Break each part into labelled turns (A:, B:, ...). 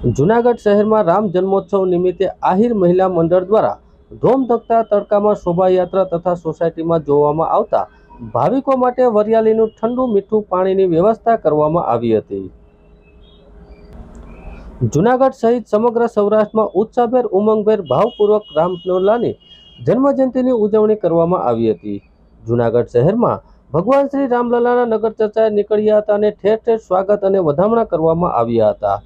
A: જુનાગઢ શહેરમાં રામ જન્મોત્સવ નિમિત્તે આહિર મહિલા મંડળ દ્વારા ધોમધકતા તડકામાં શોભાયાત્રા તથા સોસાયટીમાં જોવામાં આવતા ભાવિકો માટે વરિયાળીનું ઠંડુ મીઠું પાણીની વ્યવસ્થા કરવામાં આવી હતી. જુનાગઢ સહિત સમગ્ર સૌરાષ્ટ્રમાં ઉત્સાહભેર, ઉમંગભેર, ભાવપૂર્વક રામનવલાની જન્મજયંતિની ઉજવણી કરવામાં આવી હતી. જુનાગઢ શહેરમાં ભગવાન શ્રી રામલલાના નગર ચર્ચાએ નીકળ્યા હતા અને ઠેર ઠેર સ્વાગત અને વધામણા કરવામાં આવ્યા હતા.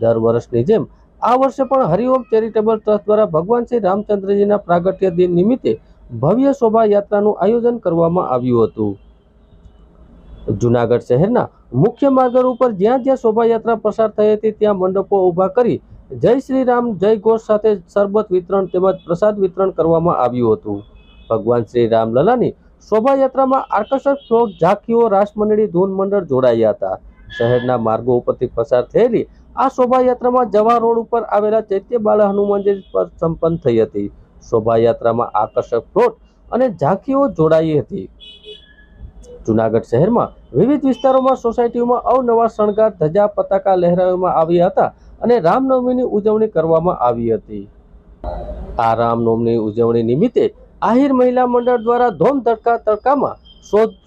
A: દર વર્ષની જેમ આ વર્ષે પણ હરિઓમ ચેરિટેબલ ટ્રસ્ટ દ્વારા ભગવાન શ્રી રામચંદ્રજીના પ્રાગટ્ય દિન નિમિત્તે ભવ્ય શોભાયાત્રાનું આયોજન કરવામાં આવ્યું હતું. જુનાગઢ શહેરના મુખ્ય માર્ગ ઉપર જ્યાં જ્યાં શોભાયાત્રા પસાર થઈ હતી, ત્યાં મંડપો ઊભા કરી જય શ્રી રામ, જય ઘોષ સાથે શરબત વિતરણ તેમજ પ્રસાદ વિતરણ કરવામાં આવ્યું હતું. ભગવાન શ્રી રામલલાની શોભાયાત્રામાં આકર્ષક ઝાંખીઓ, રાસમંડળી, ધૂન મંડળ જોડાયા હતા. શહેરના માર્ગો ઉપરથી પસાર થયેલી આ શોભાયાત્રામાં જવા રોડ ઉપર આવેલા ચૈત્ય બાળ હનુમાનજી પર સંપન્ન થઈ હતી. શોભાયાત્રામાં આકર્ષક ફ્લોટ અને ઝાંખીઓ જોડાઈ હતી. જુનાગઢ શહેરમાં વિવિધ વિસ્તારોમાં સોસાયટીઓમાં અવનવા શણગાર, ધજા, પતાકા લહેરાવવામાં આવ્યા હતા અને રામનવમીની ઉજવણી કરવામાં આવી હતી. આ રામનવમીની ઉજવણી નિમિત્તે આહિર મહિલા મંડળ દ્વારા ધોમ ધડકા તડકામાં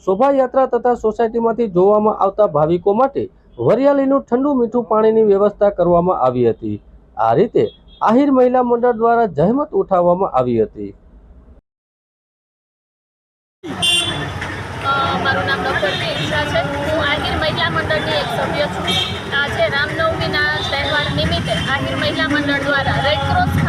A: શોભાયાત્રા તથા સોસાયટીમાંથી જોવામાં આવતા ભાવિકો માટે વરિયાળીનું ઠંડુ મીઠું પાણીની વ્યવસ્થા કરવામાં આવી હતી. આ રીતે આહિર મહિલા મંડળ દ્વારા જહેમત ઉઠાવવામાં આવી હતી.
B: મારું નામ ડૉક્ટર પી છે. હું આહિર મહિલા મંડળની એક સભ્ય છું. આજે રામનવમીના તહેવાર નિમિત્તે આહિર મહિલા મંડળ દ્વારા રેડક્રોસ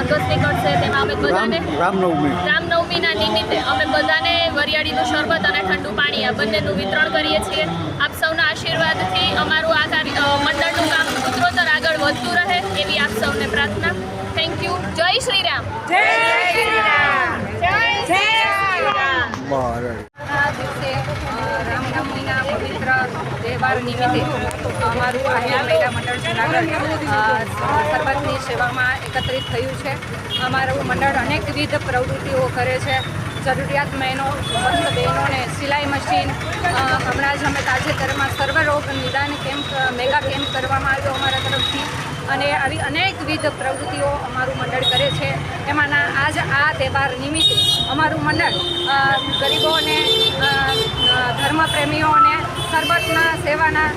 B: સરઘસ નીકળશે તેમાં અમે બધાને
C: રામનવમી.
B: રામનવમીના નિમિત્તે અમે બધાને વરિયાળીનું શરબત અને ઠંડુ પાણી આ બંનેનું વિતરણ કરીએ છીએ. આપ સૌના આશીર્વાદથી અમારું આ કાર્ય મંડળનું કામ ઉત્તરોત્તર આગળ વધતું રહે એવી આપ સૌને પ્રાર્થના. થેન્ક યુ જય શ્રી રામ. જય શ્રી રામ. જય શ્રી રામ.
D: આ દિવસે રામનવમીના પવિત્ર તહેવાર નિમિત્તે અમારું આહિર મહિલા મંડળ જુનાગઢ સરબતની સેવામાં એકત્રિત થયું છે. અમારું મંડળ અનેકવિધ પ્રવૃત્તિઓ કરે છે. જરૂરિયાત બહેનો બહેનોને સિલાઈ મશીન હમણાં જ અમે તાજેતરમાં સર્વરોગ નિદાન કેમ્પ, મેગા કેમ્પ કરવામાં આવ્યો અમારા તરફથી. અને આવી અનેકવિધ પ્રવૃત્તિઓ અમારું મંડળ કરે છે. એમાંના આજ આ તહેવાર નિમિત્તે અમારું મંડળ ગરીબોને ધર્મપ્રેમીઓને સરબતના સેવાના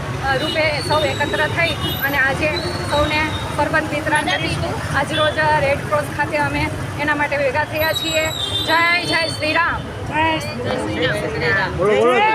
D: રૂપે સૌ એકત્ર થઈ અને આજે સૌને સરબત વિતરણ કરીશું આજરોજ રેડ ક્રોસ ખાતે અમે એના માટે ભેગા થયા છીએ. જય જય શ્રી રામ
B: જય શ્રી રામ.
C: બોલો બોલો.